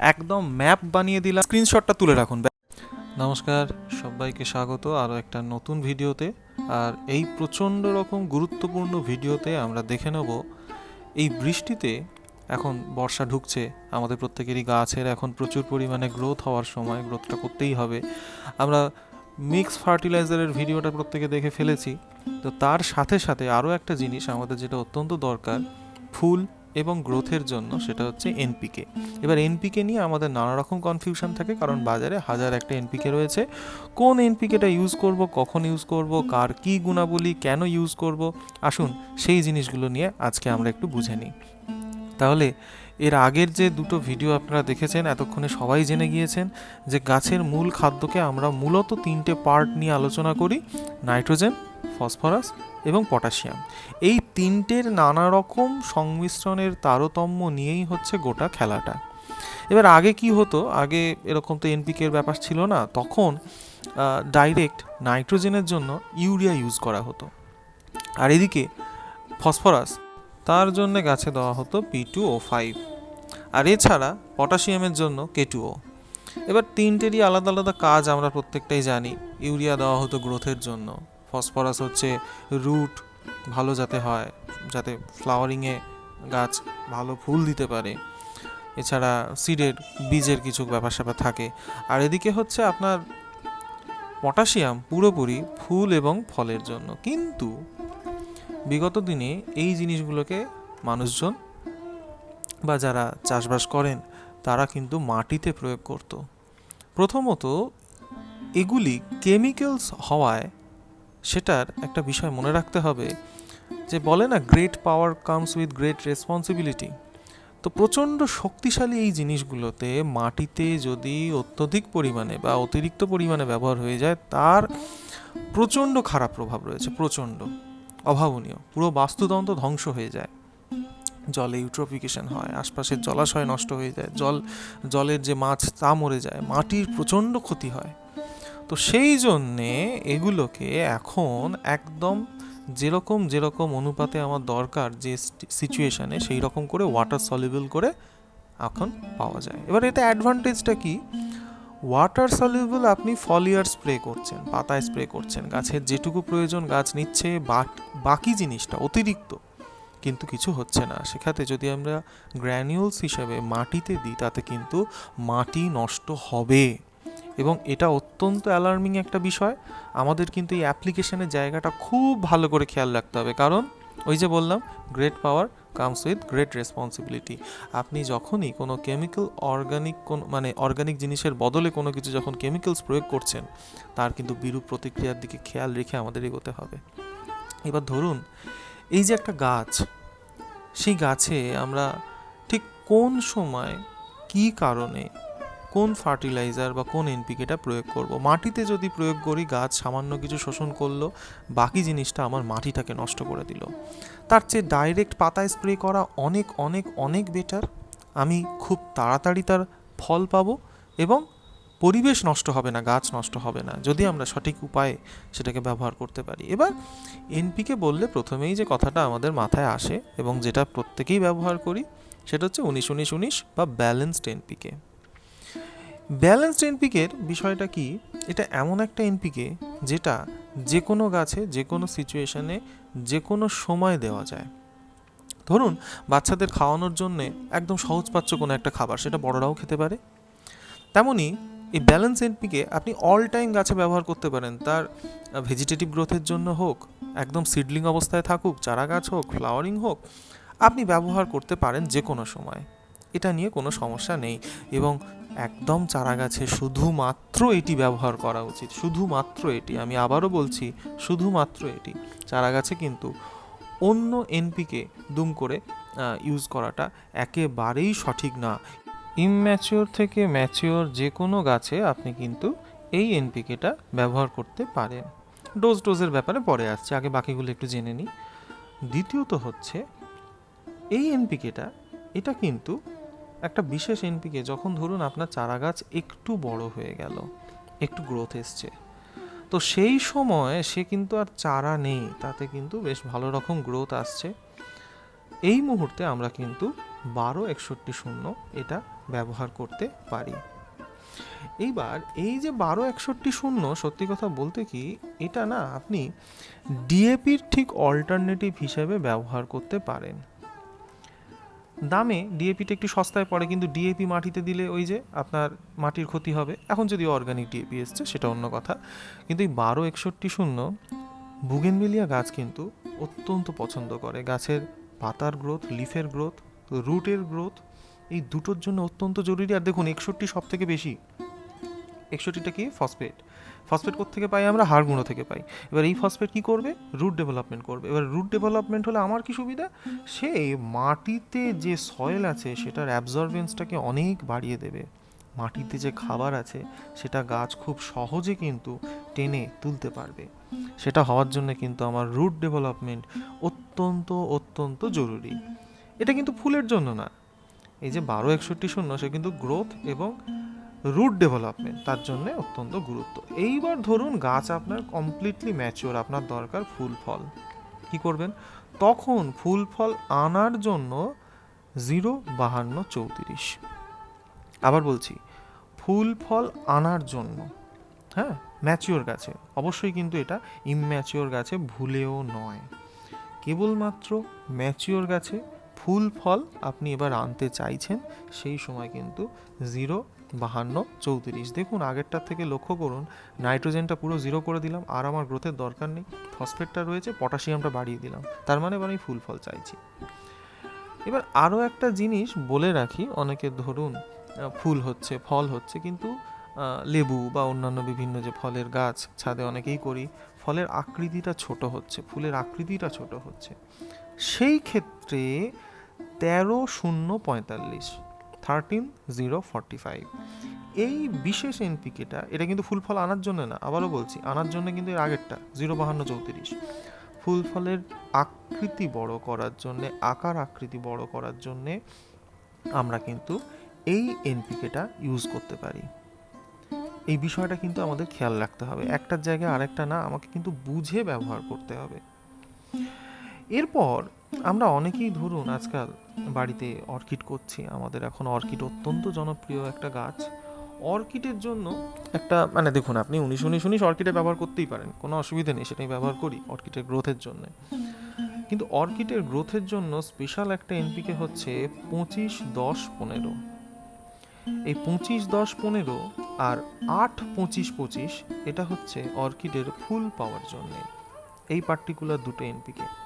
একদম ম্যাপ বানিয়ে দিলাম। স্ক্রিনশটটা তুলে রাখুন। নমস্কার, সবাইকে স্বাগত আরও একটা নতুন ভিডিওতে। আর এই প্রচণ্ড রকম গুরুত্বপূর্ণ ভিডিওতে আমরা দেখে নেব, এই বৃষ্টিতে এখন বর্ষা ঢুকছে, আমাদের প্রত্যেকেরই গাছের এখন প্রচুর পরিমাণে গ্রোথ হওয়ার সময় গ্রোথটা করতেই হবে। আমরা মিক্স ফার্টিলাইজারের ভিডিওটা প্রত্যেকে দেখে ফেলেছি। তো তার সাথে সাথে আরও একটা জিনিস আমাদের যেটা অত্যন্ত দরকার, ফুল এবং গ্রোথের জন্য সেটা হচ্ছে এনপিকে এবার এনপিকে নিয়ে আমাদের নানা রকম কনফিউশন থাকে, কারণ বাজারে হাজার একটা এনপিকে রয়েছে। কোন এনপিকেটা ইউজ করব, কখন ইউজ করব, কার কি গুণাবলী, কেন ইউজ করব? আসুন সেই জিনিসগুলো নিয়ে আজকে আমরা একটু বুঝে নিই। তাহলে এর আগের যে দুটো ভিডিও আপনারা দেখেছেন, এতক্ষণে সবাই জেনে গিয়েছেন যে গাছের মূল খাদ্যকে আমরা মূলত তিনটে পার্ট নিয়ে আলোচনা করি, নাইট্রোজেন, ফসফরাস এবং পটাশিয়াম। এই তিনটের নানা রকম সংমিশ্রণের তারতম্য নিয়েই হচ্ছে গোটা খেলাটা। এবার আগে কি হতো? আগে এরকম তো এনপিকের ব্যাপার ছিল না। তখন ডাইরেক্ট নাইট্রোজেনের জন্য ইউরিয়া ইউজ করা হতো। আর এদিকে ফসফরাস তার জন্য গাছে দেওয়া হতো পি টু ও ফাইভ আর এছাড়া পটাশিয়ামের জন্য কে টু ও এবার তিনটেরই আলাদা আলাদা কাজ আমরা প্রত্যেকটাই জানি। ইউরিয়া দেওয়া হতো গ্রোথের জন্য। ফসফরাস হচ্ছে রুট, ভালো যাতে হয়, যাতে ফ্লাওয়ারিংয়ে গাছ ভালো ফুল দিতে পারে। এছাড়া সিডের, বীজের কিছু ব্যাপার স্যাপার থাকে। আর এদিকে হচ্ছে আপনার পটাশিয়াম পুরোপুরি ফুল এবং ফলের জন্য। কিন্তু বিগত দিনে এই জিনিসগুলোকে মানুষজন বা যারা চাষবাস করেন, তারা কিন্তু মাটিতে প্রয়োগ করত। প্রথমত এগুলি কেমিক্যালস হওয়ায় সেটার একটা বিষয় মনে রাখতে হবে যে বলে না great power comes with great responsibility তো প্রচণ্ড শক্তিশালী এই জিনিসগুলোতে মাটিতে যদি অত্যধিক পরিমাণে বা অতিরিক্ত পরিমাণে ব্যবহার হয়ে যায়, তার প্রচণ্ড খারাপ প্রভাব রয়েছে, প্রচণ্ড। অভাবনীয়। পুরো বাস্তুতন্ত্র ধ্বংস হয়ে যায়। জলে ইউট্রোফিকেশন হয়, আশপাশের জলাশয় নষ্ট হয়ে যায়, জল, জলের যে মাছ তা মরে যায়, মাটির প্রচণ্ড ক্ষতি হয়। তো সেই জন্যে এগুলোকে এখন একদম যেরকম যেরকম অনুপাতে আমার দরকার যে সিচুয়েশানে সেই রকম করে ওয়াটার সলিবল করে এখন পাওয়া যায়। এবার এতে অ্যাডভান্টেজটা কি? ওয়াটার সলিউবল আপনি ফলিয়ার স্প্রে করছেন, পাতায় স্প্রে করছেন, গাছের যেটুকু প্রয়োজন গাছ নিচ্ছে বাকি জিনিসটা অতিরিক্ত, কিন্তু কিছু হচ্ছে না। সেক্ষেত্রে যদি আমরা গ্র্যানিউলস হিসাবে মাটিতে দিই, তাতে কিন্তু মাটি নষ্ট হবে। এবং এটা অত্যন্ত অ্যালার্মিং একটা বিষয়। আমাদের কিন্তু এই অ্যাপ্লিকেশনের জায়গাটা খুব ভালো করে খেয়াল রাখতে হবে। কারণ ওই যে বললাম great power comes with great responsibility আপনি যখনই কোনো কেমিক্যাল অর্গানিক কোন মানে অর্গানিক জিনিসের বদলে কোনো কিছু যখন কেমিক্যালস প্রয়োগ করছেন, তার কিন্তু বিরূপ প্রতিক্রিয়ার দিকে খেয়াল রেখে আমাদের এগোতে হবে। এবার ধরুন, এই যে একটা গাছ, সেই গাছে আমরা ঠিক কোন সময় কি কারণে কোন ফার্টিলাইজার বা কোন এনপিকেটা প্রয়োগ করব? মাটিতে যদি প্রয়োগ করি, গাছ সামান্য কিছু শোষণ করল, বাকি জিনিসটা আমার মাটিটাকে নষ্ট করে দিল। তার চেয়ে ডাইরেক্ট পাতায় স্প্রে করা অনেক অনেক অনেক বেটার আমি খুব তাড়াতাড়ি তার ফল পাবো এবং পরিবেশ নষ্ট হবে না, গাছ নষ্ট হবে না, যদি আমরা সঠিক উপায়ে সেটাকে ব্যবহার করতে পারি। এবার এনপিকে বললে প্রথমেই যে কথাটা আমাদের মাথায় আসে এবং যেটা প্রত্যেকেই ব্যবহার করি, সেটা হচ্ছে উনিশ উনিশ উনিশ বা ব্যালেন্সড এনপিকে। ব্যালেন্সড এনপিকের বিষয়টা কি? এটা এমন একটা এনপিকে যেটা যে কোনো গাছে যে কোনো সিচুয়েশনে যে কোনো সময় দেওয়া যায়। ধরুন, বাচ্চাদের খাওয়ানোর জন্য একদম সহজপাচ্য কোনো একটা খাবার, সেটা বড়রাও খেতে পারে। তেমনই এই ব্যালেন্স এনপিকে আপনি অল টাইম গাছে ব্যবহার করতে পারেন, তার ভেজিটেটিভ গ্রোথের জন্য হোক, একদম সিডলিং অবস্থায় থাকুক চারা গাছ হোক, ফ্লাওয়ারিং হোক, আপনি ব্যবহার করতে পারেন যে কোনো সময়। এটা নিয়ে কোনো সমস্যা নেই। এবং একদম চারা গাছে শুধুমাত্র এটি ব্যবহার করা উচিত। শুধুমাত্র এটি, আমি আবারও বলছি, শুধুমাত্র এটি। চারা গাছে কিন্তু অন্য এনপিকে দুম করে ইউজ করাটা একেবারেই সঠিক না। ইমম্যাচিওর থেকে ম্যাচিওর যে কোনো গাছে আপনি কিন্তু এই এনপিকেটা ব্যবহার করতে পারেন। ডোজ ডোজের ব্যাপারে পরে আসছে, আগে বাকিগুলো একটু জেনে নিই। দ্বিতীয়ত হচ্ছে, এই এনপিকেটা এটা কিন্তু একটা বিশেষ এনপিকে যখন ধরুন আপনার চারা গাছ একটু বড় হয়ে গেল, একটু গ্রোথ এসছে, তো সেই সময় সে কিন্তু আর চারা নেই, তাতে কিন্তু বেশ ভালো রকম গ্রোথ আসছে। এই মুহূর্তে আমরা কিন্তু বারো একষট্টি শূন্য এটা ব্যবহার করতে পারি। এইবার এই যে বারো একষট্টি শূন্য, সত্যি কথা বলতে কি, এটা না আপনি ডিএপির ঠিক অল্টারনেটিভ হিসেবে ব্যবহার করতে পারেন। দামে ডিএপিটা একটু সস্তায় পড়ে, কিন্তু ডিএপি মাটিতে দিলে ওই যে আপনার মাটির ক্ষতি হবে। এখন যদি অর্গানিক ডিএপি এসছে, সেটা অন্য কথা। কিন্তু এই বারো একষট্টি শূন্য বুগেনবেলিয়া গাছ কিন্তু অত্যন্ত পছন্দ করে। গাছের পাতার গ্রোথ লিফের গ্রোথ রুটের গ্রোথ এই দুটোর জন্য অত্যন্ত জরুরি। আর দেখুন, একষট্টি সব থেকে বেশি। একষট্টিটা কি? ফসফেট ফসফেট থেকে পাই আমরা? হাড় গুঁড়ো থেকে পাই। এবার এই ফসফেট কি করবে? রুট ডেভেলপমেন্ট করবে। এবার রুট ডেভেলপমেন্ট হলে আমার কি সুবিধা? সে মাটিতে যে সয়েল আছে সেটার অ্যাবজর্বেন্সটাকে অনেক বাড়িয়ে দেবে। মাটিতে যে খাবার আছে সেটা গাছ খুব সহজে কিন্তু টেনে তুলতে পারবে। সেটা হওয়ার জন্য কিন্তু আমার রুট ডেভেলপমেন্ট অত্যন্ত অত্যন্ত জরুরি। এটা কিন্তু ফুলের জন্য না। এই যে বারো একষট্টি শূন্য সে কিন্তু গ্রোথ এবং রুট ডেভেলপমেন্ট তার জন্য অত্যন্ত গুরুত্ব। এইবার ধরুন গাছ আপনার কমপ্লিটলি ম্যাচিওর আপনার দরকার ফুল ফল। কি করবেন? তখন ফুল ফল আনার জন্য জিরো বাহান্ন চৌত্রিশ। আবার বলছি, ফুল ফল আনার জন্য হ্যাঁ ম্যাচিওর গাছে। অবশ্যই কিন্তু এটা ইমম্যাচিওর গাছে ভুলেও নয়। কেবলমাত্র ম্যাচিওর গাছে ফুল ফল আপনি এবার আনতে চাইছেন, সেই সময় কিন্তু জিরো বাহান্ন, চৌত্রিশ। দেখুন, আগেরটার থেকে লক্ষ্য করুন, নাইট্রোজেনটা পুরো জিরো করে দিলাম, আর আমার গ্রোথের দরকার নেই, ফসফেটটা রয়েছে, পটাশিয়ামটা বাড়িয়ে দিলাম। তার মানে আমি ফুল ফল চাইছি। এবার আরও একটা জিনিস বলে রাখি, অনেকে ধরুন ফুল হচ্ছে, ফল হচ্ছে, কিন্তু লেবু বা অন্যান্য বিভিন্ন যে ফলের গাছ ছাদে অনেকেই করি, ফলের আকৃতিটা ছোট হচ্ছে, ফুলের আকৃতিটা ছোট হচ্ছে। সেই ক্ষেত্রে তেরো শূন্য পঁয়তাল্লিশ। থার্টিন জিরো ফর্টি ফাইভ এই বিশেষ এনপিকেটা, এটা কিন্তু ফুল ফল আনার জন্য না, আবারও বলছি, আনার জন্য কিন্তু এর আগেরটা জিরো বাহান্ন চৌত্রিশ। ফুল ফলের আকৃতি বড় করার জন্যে, আকার আকৃতি বড় করার জন্যে আমরা কিন্তু এই এনপিকেটা ইউজ করতে পারি। এই বিষয়টা কিন্তু আমাদের খেয়াল রাখতে হবে। একটার জায়গায় আরেকটা না, আমাকে কিন্তু বুঝে ব্যবহার করতে হবে। এরপর আমরা অনেকেই ধরুন আজকাল বাড়িতে অর্কিড করছি। আমাদের এখন অর্কিড অত্যন্ত জনপ্রিয় একটা গাছ। অর্কিডের জন্য একটা মানে দেখুন, আপনি উনিশ উনিশ উনিশ অর্কিডে ব্যবহার করতেই পারেন, কোনো অসুবিধা নেই, সেটাই ব্যবহার করি অর্কিডের গ্রোথের জন্য। কিন্তু অর্কিডের গ্রোথের জন্য স্পেশাল একটা এনপিকে হচ্ছে পঁচিশ দশ পনেরো। এই পঁচিশ দশ পনেরো আর আট পঁচিশ পঁচিশ, এটা হচ্ছে অর্কিডের ফুল পাওয়ার জন্যে। এই পার্টিকুলার দুটো এনপিকে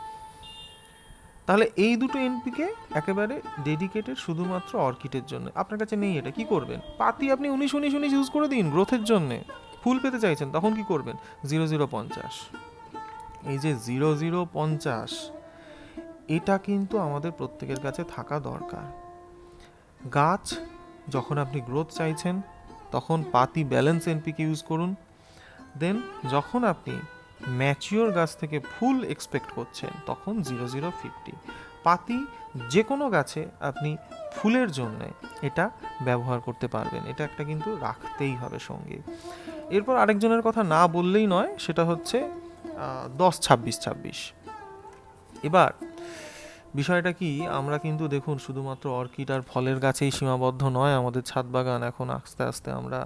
তাহলে এই দুটো এনপিকে একেবারে ডেডিকেটেড শুধুমাত্র অর্কিডের জন্য। আপনার কাছে নেই এটা, কি করবেন? পাতি আপনি উনিশ উনিশ উনিশ ইউজ করে দিন গ্রোথের জন্যে। ফুল পেতে চাইছেন, তখন কি করবেন? জিরো জিরো পঞ্চাশ। এই যে জিরো জিরো পঞ্চাশ, এটা কিন্তু আমাদের প্রত্যেকের কাছে থাকা দরকার। গাছ, যখন আপনি গ্রোথ চাইছেন, তখন পাতি ব্যালেন্স এনপিকে ইউজ করুন। দেন যখন আপনি ম্যাচিওর গাছ থেকে ফুল এক্সপেক্ট করছেন, তখন জিরো জিরো ফিফটি পাতি যে কোনো গাছে আপনি ফুলের জন্যে এটা ব্যবহার করতে পারবেন, এটা একটা কিন্তু রাখতেই হবে সঙ্গে। এরপর আরেকজনের কথা না বললেই নয়, সেটা হচ্ছে দশ ছাব্বিশ ছাব্বিশ। এবার বিষয়টা কি? আমরা কিন্তু দেখুন, শুধুমাত্র অর্কিড আর ফলের গাছেই সীমাবদ্ধ নয়, আমাদের ছাদ বাগান এখন আস্তে আস্তে আমরা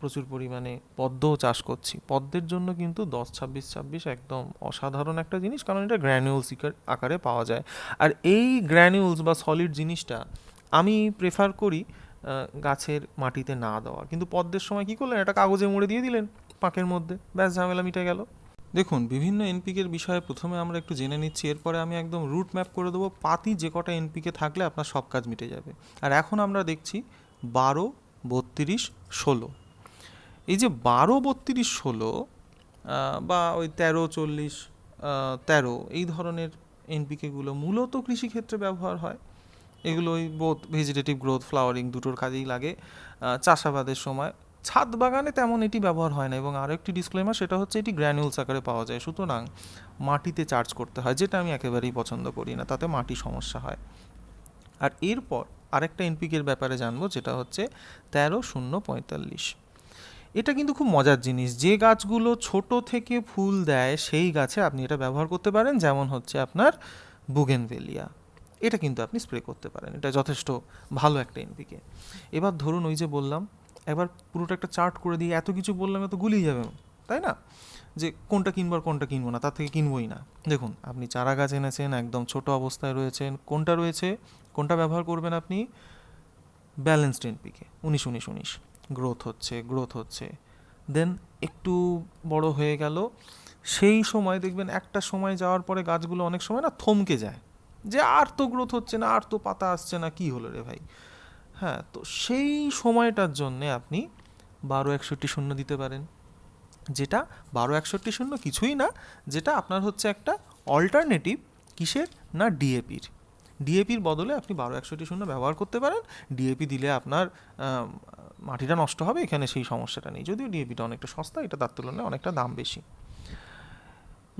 প্রচুর পরিমাণে পদ্মও চাষ করছি। পদ্মের জন্য কিন্তু দশ, ছাব্বিশ ছাব্বিশ একদম অসাধারণ একটা জিনিস, কারণ এটা গ্র্যানিউলস আকারে পাওয়া যায়। আর এই গ্র্যানিউলস বা সলিড জিনিসটা আমি প্রেফার করি গাছের মাটিতে না দেওয়া। কিন্তু পদ্মের সময় কি করলেন? একটা কাগজে মুড়ে দিয়ে দিলেন পাকের মধ্যে। ব্যাস, ঝামেলা মিটে গেল। দেখুন, বিভিন্ন এনপিকের বিষয়ে প্রথমে আমরা একটু জেনে নিচ্ছি, এরপরে আমি একদম রুট ম্যাপ করে দেবো, পাতি যে কটা এনপিকে থাকলে আপনার সব কাজ মিটে যাবে। আর এখন আমরা দেখছি বারো, বত্রিশ, ষোলো। এই যে বারো, বত্রিশ, ষোলো বা ওই তেরো, চল্লিশ তেরো, এই ধরনের এনপিকেগুলো মূলত কৃষিক্ষেত্রে ব্যবহার হয়। এগুলো ওই বোথ ভেজিটেটিভ গ্রোথ ফ্লাওয়ারিং দুটোর কাজেই লাগে। চাষাবাদের সময় ছাদ বাগানে তেমন এটি ব্যবহার হয় না এবং আরও একটি ডিসক্লেমার সেটা হচ্ছে এটি গ্র্যানিউলস আকারে পাওয়া যায়। সুতরাং মাটিতে চার্জ করতে হয়, যেটা আমি একেবারেই পছন্দ করি না, তাতে মাটি সমস্যা হয়। আর এরপর আরেকটা এনপিকের ব্যাপারে জানব, যেটা হচ্ছে তেরো শূন্য পঁয়তাল্লিশ। এটা কিন্তু খুব মজার জিনিস, যে গাছগুলো ছোট থেকে ফুল দেয়, সেই গাছে আপনি এটা ব্যবহার করতে পারেন, যেমন হচ্ছে আপনার বুগেনভেলিয়া এটা কিন্তু আপনি স্প্রে করতে পারেন, এটা যথেষ্ট ভালো একটা এনপিকে এবার ধরুন ওই যে বললাম এবার পুরোটা একটা চার্ট করে দিয়ে এত কিছু বললাম, এত গুলিয়ে যাবে। তাই না? যে কোনটা কিনবো আর কোনটা কিনবো না, তার থেকে কিনবোই না। দেখুন, আপনি চারা গাছ এনেছেন, একদম ছোট অবস্থায় রয়েছেন, কোনটা রয়েছে, কোনটা ব্যবহার করবেন আপনি? ব্যালেন্সড এনপিকে উনিশ উনিশ উনিশ। গ্রোথ হচ্ছে গ্রোথ হচ্ছে। দেন একটু বড় হয়ে গেল। সেই সময় দেখবেন একটা সময় যাওয়ার পরে গাছগুলো অনেক সময় না থমকে যায়। যে আর তো গ্রোথ হচ্ছে না, আর তো পাতা আসছে না, কি হলো রে ভাই? হ্যাঁ তো সেই সময়টার জন্যে আপনি বারো একষট্টি শূন্য দিতে পারেন। যেটা বারো একষট্টি শূন্য কিছুই না, যেটা আপনার হচ্ছে একটা অল্টারনেটিভ কিসের? না ডিএপির ডিএপির বদলে আপনি বারো একষট্টি শূন্য ব্যবহার করতে পারেন। ডিএপি দিলে আপনার মাটিটা নষ্ট হবে, এখানে সেই সমস্যাটা নেই। যদিও ডিএপিটা অনেকটা সস্তা, এটা তার তুলনায় অনেকটা দাম বেশি।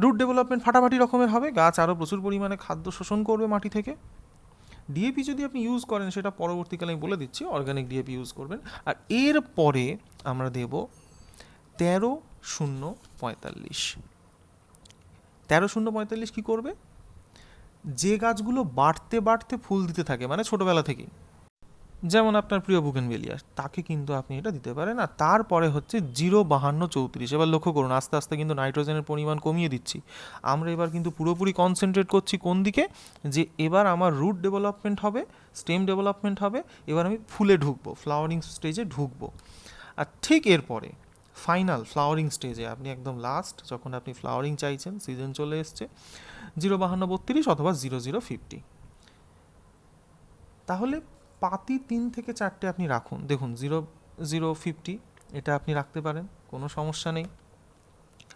রুট ডেভেলপমেন্ট ফাটাফাটি রকমের হবে, গাছ আরও প্রচুর পরিমাণে খাদ্য শোষণ করবে মাটি থেকে। ডিএপি যদি আপনি ইউজ করেন, সেটা পরবর্তীকালে আমি বলে দিচ্ছি অর্গানিক ডিএপি ইউজ করবেন। আর এর পরে আমরা দেব তেরো শূন্য পঁয়তাল্লিশ। তেরো শূন্য পঁয়তাল্লিশ কী করবে? যে গাছগুলো বাড়তে বাড়তে ফুল দিতে থাকে মানে ছোটোবেলা থেকেই। যেমন আপনার প্রিয় বুকেন বুকেনবেলিয়া তাকে কিন্তু আপনি এটা দিতে পারেন। আর তারপরে হচ্ছে জিরো বাহান্ন চৌত্রিশ। এবার লক্ষ্য করুন, আস্তে আস্তে কিন্তু নাইট্রোজেনের পরিমাণ কমিয়ে দিচ্ছি। আমরা এবার কিন্তু পুরোপুরি কনসেন্ট্রেট করছি কোন দিকে? যে এবার আমার রুট ডেভেলপমেন্ট হবে স্টেম ডেভেলপমেন্ট হবে, এবার আমি ফুলে ঢুকবো ফ্লাওয়ারিং স্টেজে ঢুকবো। আর ঠিক এরপরে ফাইনাল ফ্লাওয়ারিং স্টেজে আপনি একদম লাস্ট যখন আপনি ফ্লাওয়ারিং চাইছেন সিজন চলে এসছে, জিরো বাহান্ন বত্রিশ অথবা জিরো জিরো ফিফটি। তাহলে পাতি তিন থেকে চারটে আপনি রাখুন। দেখুন, জিরো জিরো ফিফটি, এটা আপনি রাখতে পারেন, কোনো সমস্যা নেই।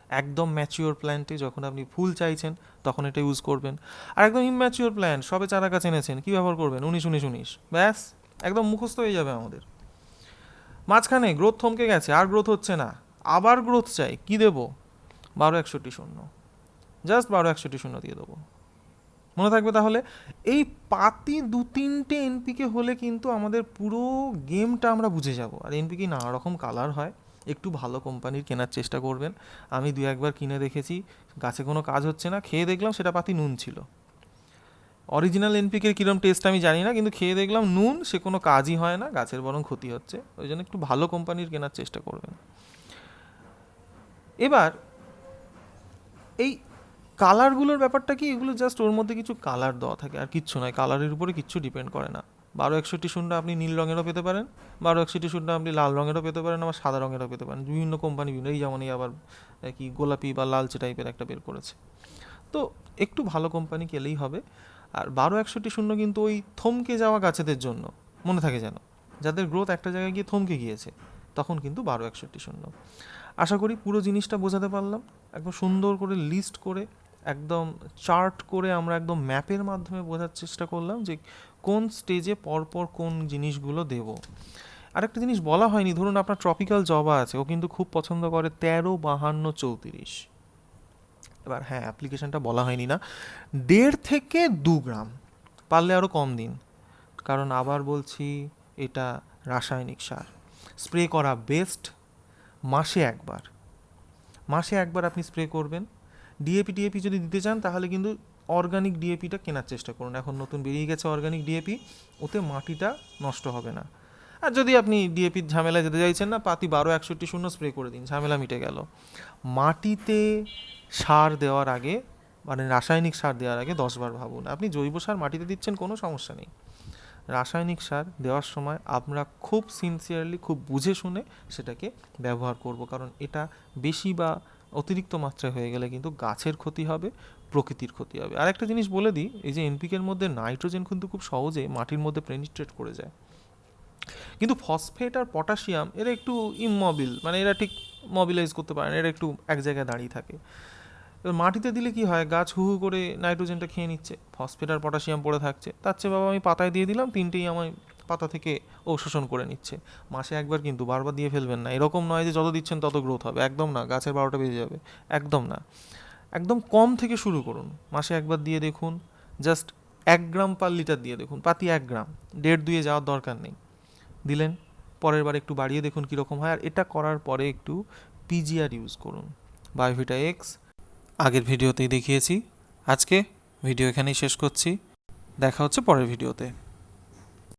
একদম ম্যাচিওর প্ল্যান্টে, যখন আপনি ফুল চাইছেন, তখন এটা ইউজ করবেন। আর একদম ইম্যাচিওর প্ল্যান্ট সবে চারা গাছ এনেছেন কী ব্যবহার করবেন? উনিশ উনিশ উনিশ। ব্যাস, একদম মুখস্থ হয়ে যাবে আমাদের। মাঝখানে গ্রোথ থমকে গেছে, আর গ্রোথ হচ্ছে না। আবার গ্রোথ চাই, কি দেব? বারো একষট্টি শূন্য। জাস্ট বারো একষট্টি শূন্য দিয়ে দেবো। মনে থাকবে তাহলে? এই পাতি দু তিনটে এনপিকে হলে কিন্তু আমাদের পুরো গেমটা আমরা বুঝে যাব। আর এনপিকে নানা রকম কালার হয়। একটু ভালো কোম্পানির কেনার চেষ্টা করবেন। আমি দু একবার কিনে দেখেছি। গাছে কোনো কাজ হচ্ছে না। খেয়ে দেখলাম সেটা পাতি নুন ছিল। অরিজিনাল এনপিকের কীরকম টেস্ট আমি জানি না, কিন্তু খেয়ে দেখলাম নুন, সে কোনো কাজই হয় না। গাছের বরং ক্ষতি হচ্ছে। ওই জন্য একটু ভালো কোম্পানির কেনার চেষ্টা করবেন। এবার, এই কালারগুলোর ব্যাপারটা কি? এগুলো জাস্ট ওর মধ্যে কিছু কালার দেওয়া থাকে। আর কিচ্ছু নয় কালারের উপরে কিচ্ছু ডিপেন্ড করে না। বারো একষট্টি শূন্য আপনি নীল রঙেরও পেতে পারেন, বারো একষট্টি শূন্য আপনি লাল রঙেরও পেতে পারেন, আবার সাদা রঙেরও পেতে পারেন। বিভিন্ন কোম্পানি বিভিন্ন, এই যেমনই আবার কি, গোলাপি বা লালচে টাইপের একটা বের করেছে। তো একটু ভালো কোম্পানি কেলেই হবে। আর বারো একষট্টি শূন্য কিন্তু ওই থমকে যাওয়া গাছেদের জন্য, মনে থাকে যেন। যাদের গ্রোথ একটা জায়গায় গিয়ে থমকে গিয়েছে, তখন কিন্তু বারো একষট্টি শূন্য। আশা করি পুরো জিনিসটা বোঝাতে পারলাম। একদম সুন্দর করে লিস্ট করে একদম চার্ট করে আমরা একদম ম্যাপের মাধ্যমে বোঝার চেষ্টা করলাম যে কোন স্টেজে পরপর কোন জিনিসগুলো দেব। আরেকটা জিনিস বলা হয়নি, ধরুন আপনার ট্রপিক্যাল জবা আছে, ও কিন্তু খুব পছন্দ করে তেরো বাহান্ন চৌত্রিশ। এবার হ্যাঁ অ্যাপ্লিকেশনটা বলা হয়নি না। দেড় থেকে দু গ্রাম, পারলে আরও কম দিন। কারণ আবার বলছি, এটা রাসায়নিক সার। স্প্রে করা বেস্ট মাসে একবার। মাসে একবার আপনি স্প্রে করবেন। ডিএপি টিএপি যদি দিতে চান, তাহলে কিন্তু অর্গানিক ডিএপিটা কেনার চেষ্টা করুন। এখন নতুন বেরিয়ে গেছে অর্গানিক ডিএপি ওতে মাটিটা নষ্ট হবে না। আর যদি আপনি ডিএপির ঝামেলায় যেতে চাইছেন না, পাতি বারো একষট্টি শূন্য স্প্রে করে দিন, ঝামেলা মিটে গেল। মাটিতে সার দেওয়ার আগে মানে রাসায়নিক সার দেওয়ার আগে দশবার ভাবুন। আপনি জৈব সার মাটিতে দিচ্ছেন, কোনো সমস্যা নেই। রাসায়নিক সার দেওয়ার সময় আমরা খুব সিনসিয়ারলি খুব বুঝে শুনে সেটাকে ব্যবহার করব। কারণ এটা বেশি বা অতিরিক্ত মাত্রায় হয়ে গেলে কিন্তু গাছের ক্ষতি হবে, প্রকৃতির ক্ষতি হবে। আর একটা জিনিস বলে দিই, এই যে এনপিকের মধ্যে নাইট্রোজেন কিন্তু খুব সহজে মাটির মধ্যে পেনিট্রেট করে যায়। কিন্তু ফসফেট আর পটাশিয়াম এরা একটু ইমমবিল মানে এরা ঠিক মবিলাইজ করতে পারে না, এরা একটু এক জায়গায় দাঁড়িয়ে থাকে। এবার মাটিতে দিলে কি হয়, গাছ হু হু করে নাইট্রোজেনটা খেয়ে নিচ্ছে ফসফেট আর পটাশিয়াম পড়ে থাকছে। তার চেয়ে বাবা আমি পাতায় দিয়ে দিলাম, তিনটেই আমার পাতা থেকে ও শোষণ করে নিচ্ছে। মাসে একবার কিন্তু বারবার দিয়ে ফেলবেন না। এরকম নয় যে যত দিচ্ছেন তত গ্রোথ হবে। একদম না, গাছের বারোটা বেজে যাবে। একদম না। একদম কম থেকে শুরু করুন। মাসে একবার দিয়ে দেখুন। জাস্ট এক গ্রাম পার লিটার দিয়ে দেখুন। পাতি এক গ্রাম। দেড় দুয়ে যাওয়ার দরকার নেই। দিলেন। পরের বার একটু বাড়িয়ে দেখুন কীরকম হয়। আর এটা করার পরে একটু পিজিআর ইউজ করুন। বায়োভিটা এক্স আগের ভিডিওতেই দেখিয়েছি। আজকে ভিডিও এখানেই শেষ করছি। দেখা হচ্ছে পরের ভিডিওতে।